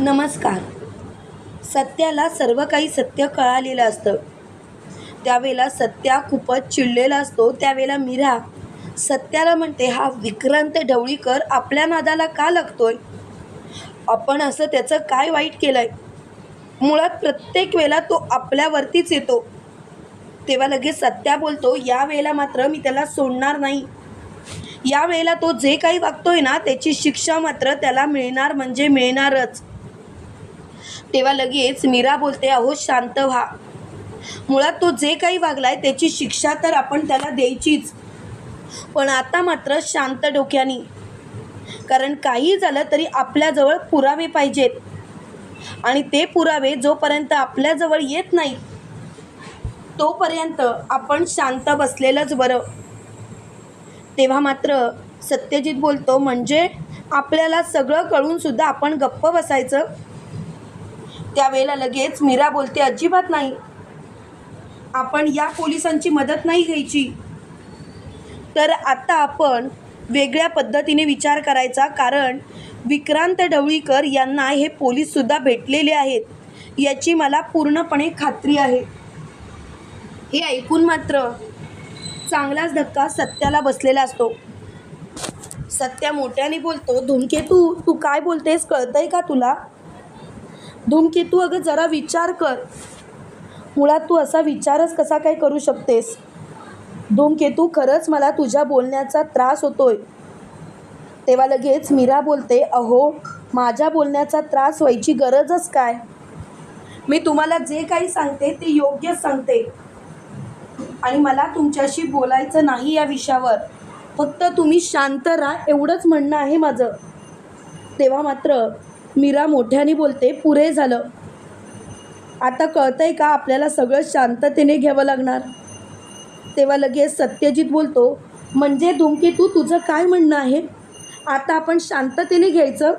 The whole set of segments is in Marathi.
नमस्कार. सत्याला सर्व काही सत्य कळालेलं असतं. त्यावेळेला सत्या खूपच चिडलेला असतो. त्यावेळेला मीरा सत्याला म्हणते हा विक्रांत ढवळीकर आपल्या नादाला का लागतोय? आपण असं त्याचं काय वाईट केलं आहे मुळात प्रत्येक वेळेला तो आपल्यावरतीच येतो. तेव्हा लगेच सत्या बोलतो या वेळेला मात्र मी त्याला सोडणार नाही. या वेळेला तो जे काही वागतोय ना त्याची शिक्षा मात्र त्याला मिळणार म्हणजे मिळणारच. तेव्हा लगेच मीरा बोलते अहो शांत व्हा. मुळात तो जे काही वागलाय त्याची शिक्षा तर आपण त्याला द्यायचीच. पण आता मात्र शांत डोक्याने. कारण काही झालं तरी आपल्याजवळ पुरावे पाहिजेत. आणि ते पुरावे जोपर्यंत आपल्याजवळ येत नाही तोपर्यंत आपण शांत बसलेलंच बरं. तेव्हा मात्र सत्यजित बोलतो म्हणजे आपल्याला सगळं कळूनसुद्धा आपण गप्प बसायचं? त्यावेळेला लगेच मीरा बोलते अजिबात नाही. आपण या पोलिसांची मदत नाही घ्यायची. तर आता आपण वेगळ्या पद्धतीने विचार करायचा कारण विक्रांत ढवळीकर यांना हे पोलीससुद्धा भेटलेले आहेत याची मला पूर्णपणे खात्री आहे. हे ऐकून मात्र चांगलाच धक्का सत्याला बसलेला असतो. सत्या मोठ्याने बोलतो धूमकेतू तू काय बोलतेस कळतंय का तुला? धूमकेतू अगं जरा विचार कर. मुळात तू असा विचारच कसा काय करू शकतेस? धूमकेतू खरंच मला तुझ्या बोलण्याचा त्रास होतोय. तेव्हा लगेच मीरा बोलते अहो माझ्या बोलण्याचा त्रास व्हायची गरजच काय? मी तुम्हाला जे काही सांगते ते योग्यच सांगते. आणि मला तुमच्याशी बोलायचं नाही या विषयावर. फक्त तुम्ही शांत राहा एवढंच म्हणणं आहे माझं. तेव्हा मात्र मीरा मोठ्याने बोलते पुरे झालं. आता कळतंय का आपल्याला सगळं शांततेने घ्यावं लागणार? तेव्हा लगेच सत्यजित बोलतो म्हणजे धूमकेतू तुझं काय म्हणणं आहे? आता आपण शांततेने घ्यायचं?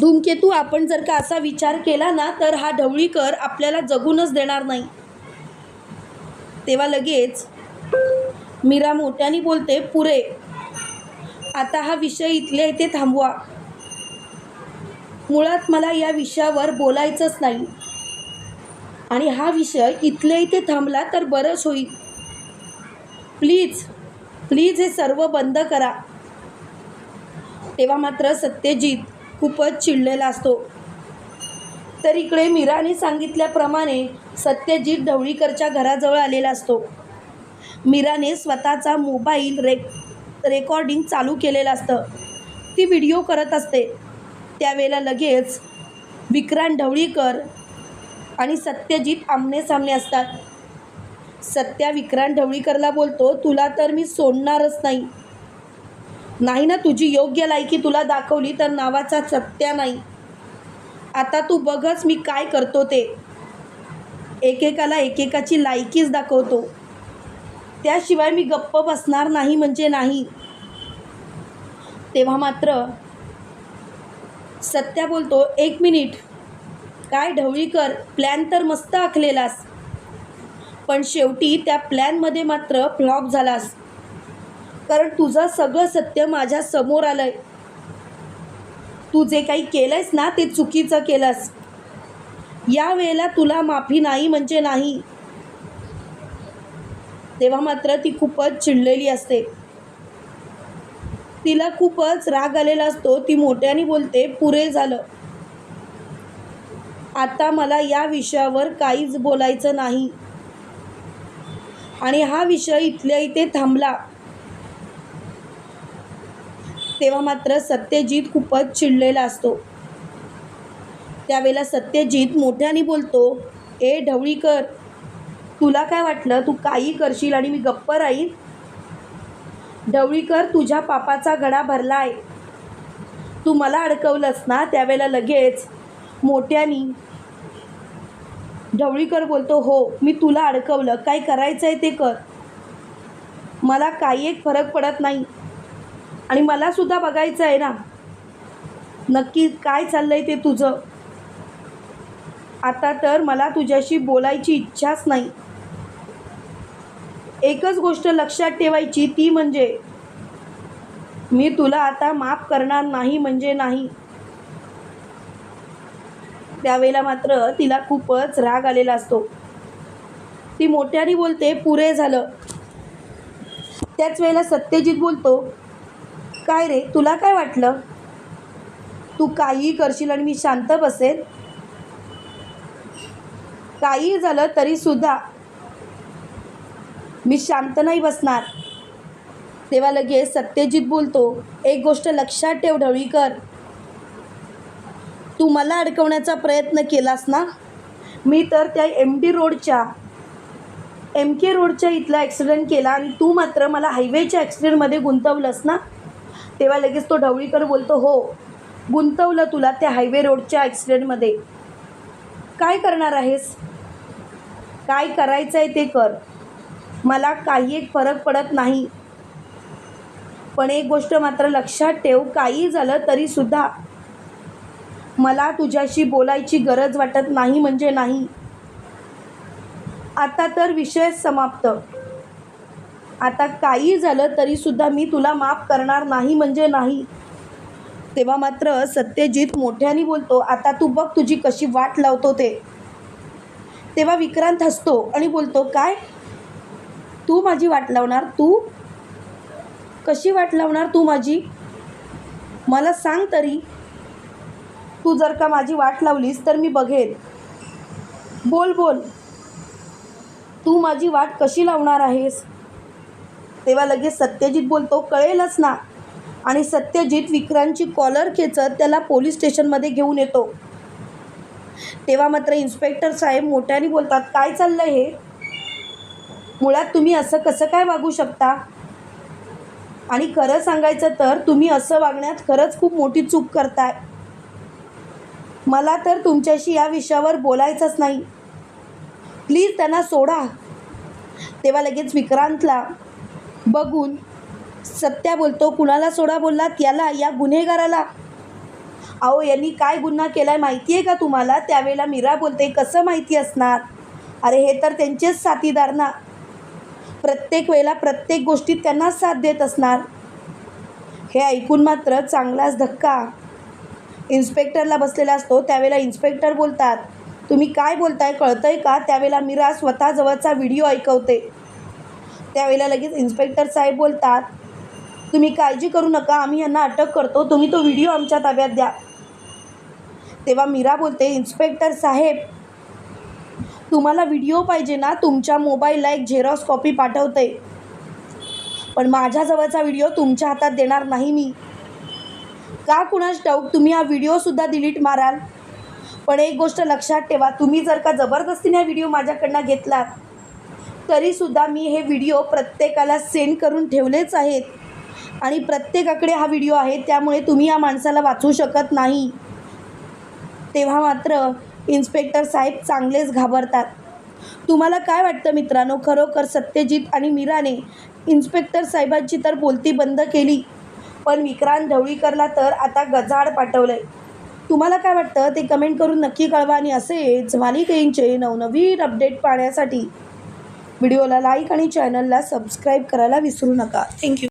धूमकेतू आपण जर का असा विचार केला ना तर हा ढवळीकर आपल्याला जगूनच देणार नाही. तेव्हा लगेच मीरा मोठ्याने बोलते पुरे आता हा विषय इथल्या इथे थांबवा. मुळात मला या विषयावर बोलायचंच नाही. आणि हा विषय इथल्या इथे थांबला तर बरंच होईल. प्लीज प्लीज हे सर्व बंद करा. तेव्हा मात्र सत्यजित खूपच चिडलेला असतो. तर इकडे मीराने सांगितल्याप्रमाणे सत्यजित ढवळीकरच्या घराजवळ आलेला असतो. मीराने स्वतःचा मोबाईल रेक रेकॉर्डिंग चालू केलेलं असतं. ती व्हिडिओ करत असते. त्यावेळेला लगेच विक्रांत ढवळीकर आणि सत्यजित आमनेसामने असतात. सत्या विक्रांत ढवळीकरला बोलतो तुला तर मी सोडणारच नाही. नाही ना तुझी योग्य लायकी तुला दाखवली तर नावाचा सत्या नाही. आता तू बघच मी काय करतो ते. एकेकाला एकेकाची लायकीच दाखवतो. त्याशिवाय मी गप्प बसणार नाही म्हणजे नाही. तेव्हा मात्र सत्या बोलतो एक मिनिट. काय ढवळीकर प्लॅन तर मस्त आखलेलास. पण शेवटी त्या प्लॅनमध्ये मात्र फ्लॉप झालास. कारण तुझं सगळं सत्य माझ्यासमोर आलंय. तू जे काही केलंयस ना ते चुकीचं केलंस. या वेळेला तुला माफी नाही म्हणजे नाही. तेव्हा मात्र ती खूपच चिडलेली असते. तिला खूपच राग आलेला असतो. ती मोठ्याने बोलते पुरे झालं. आता मला या विषयावर काहीच बोलायचं नाही. आणि हा विषय इथल्या इथे थांबला. तेव्हा मात्र सत्यजित खूपच चिडलेला असतो. त्यावेळेला सत्यजित मोठ्याने बोलतो ए ढवळीकर तुला काय वाटलं? तू काही करशील आणि मी गप्प राहील ढवळीकर तुझ्या पापाचा गडा भरला आहे तू मला अडकवलंस ना त्यावेळेला लगेच. मोठ्यानी ढवळीकर बोलतो हो मी तुला अडकवलं. काय करायचं आहे ते कर. मला काही एक फरक पडत नाही. आणि मलासुद्धा बघायचं आहे ना. नक्की काय चाललं आहे ते तुझं? आता तर मला तुझ्याशी बोलायची इच्छाच नाही. एकच गोष्ट लक्षात ठेवायची ती म्हणजे मी तुला आता माफ करणार नाही म्हणजे नाही. त्यावेळेला मात्र तिला खूपच राग आलेला असतो. ती मोठ्याने बोलते पुरे झालं. त्याच वेळेला सत्यजित बोलतो काय रे तुला काय वाटलं? तू काहीही करशील आणि मी शांत बसेल काहीही झालं तरीसुद्धा मी शांत नाही बसणार. तेव्हा लगेच सत्यजित बोलतो एक गोष्ट लक्षात ठेव ढवळीकर तू मला अडकवण्याचा प्रयत्न केलास ना? मी तर त्या एम डी रोडच्या एम के रोडच्या इथला ॲक्सिडेंट केला आणि तू मात्र मला हायवेच्या ॲक्सिडेंटमध्ये गुंतवलंस ना? तेव्हा लगेच तो ढवळीकर बोलतो हो गुंतवलं तुला त्या हायवे रोडच्या ॲक्सिडेंटमध्ये काय करणार आहेस? काय करायचं आहे ते कर. मला काही एक फरक पडत नाही. पण एक गोष्ट मात्र लक्षात ठेव काही झालं तरीसुद्धा मला तुझ्याशी बोलायची गरज वाटत नाही म्हणजे नाही. आता तर विषय समाप्त. आता काही झालं तरीसुद्धा मी तुला माफ करणार नाही म्हणजे नाही. तेव्हा मात्र सत्यजित मोठ्याने बोलतो आता तू बघ तुझी कशी वाट लावतो ते. तेव्हा विक्रांत हसतो आणि बोलतो काय? तू माझी वाट लावणार? तू? कशी वाट लावणार तू माझी? मला सांग तरी. तू जर का माझी वाट लावलीस तर मी बघेन. बोल बोल. तू माझी वाट कशी लावणार आहेस? तेव्हा लगेच सत्यजित बोलतो कळेलच ना. आणि सत्यजित विक्रांतची कॉलर खेचत त्याला पोलीस स्टेशनमध्ये घेऊन येतो. तेव्हा मात्र इन्स्पेक्टर साहेब मोठ्याने बोलतात काय चाललं हे? मुळात तुम्ही असं कसं काय वागू शकता? आणि खरं सांगायचं तर तुम्ही असं वागण्यात खरंच खूप मोठी चूक करताय. मला तर तुमच्याशी या विषयावर बोलायचंच नाही. प्लीज त्यांना सोडा. तेव्हा लगेच विक्रांतला बघून सत्या बोलतो कुणाला सोडा बोललात? याला या गुन्हेगाराला. अहो यांनी काय गुन्हा केला आहे माहिती आहे का तुम्हाला? त्यावेळेला मीरा बोलते कसं माहिती असणार? अरे हे तर त्यांचेच साथीदार ना. प्रत्येक वेळेला प्रत्येक गोष्टीत त्यांना साथ देत असणार. हे ऐकून मात्र चांगलाच धक्का. इन्स्पेक्टरला बसलेला असतो त्यावेळेला इन्स्पेक्टर बोलतात तुम्ही काय बोलताय कळतंय का? त्यावेळेला मीरा स्वतः जवळचा व्हिडिओ ऐकवते. त्यावेळेला लगेच इन्स्पेक्टर साहेब बोलतात तुम्ही काळजी करू नका आम्ही यांना अटक करतो तुम्ही तो व्हिडिओ आमच्या ताब्यात द्या. तेव्हा मीरा बोलते इन्स्पेक्टर साहेब तुम्हाला व्हिडिओ पाहिजे ना तुमच्या मोबाईलला एक झेरॉक्स कॉपी पाठवते. पण माझ्याजवळचा व्हिडिओ तुमच्या हातात देणार नाही मी. का कुणाच ठाऊक तुम्ही हा व्हिडिओसुद्धा डिलीट माराल. पण एक गोष्ट लक्षात ठेवा तुम्ही जर का जबरदस्तीने हा व्हिडिओ माझ्याकडनं घेतलात तरीसुद्धा मी हे व्हिडिओ प्रत्येकाला सेंड करून ठेवलेच आहेत. आणि प्रत्येकाकडे हा व्हिडिओ आहे त्यामुळे तुम्ही या माणसाला वाचू शकत नाही. तेव्हा मात्र इन्स्पेक्टर साहेब चांगलेच घाबरतात. तुम्हाला काय वाटतं मित्रांनो? खरोखर सत्यजित आणि मीराने इन्स्पेक्टर साहेबांची तर बोलती बंद केली. पण विक्रांत ढवळीकरला तर आता गजाड पाठवलं आहे तुम्हाला काय वाटतं? ते कमेंट करून नक्की कळवा आणि असेच मालिकेंचे नवनवीन अपडेट पाहण्यासाठी व्हिडिओला लाईक आणि चॅनलला सबस्क्राईब करायला विसरू नका. थँक्यू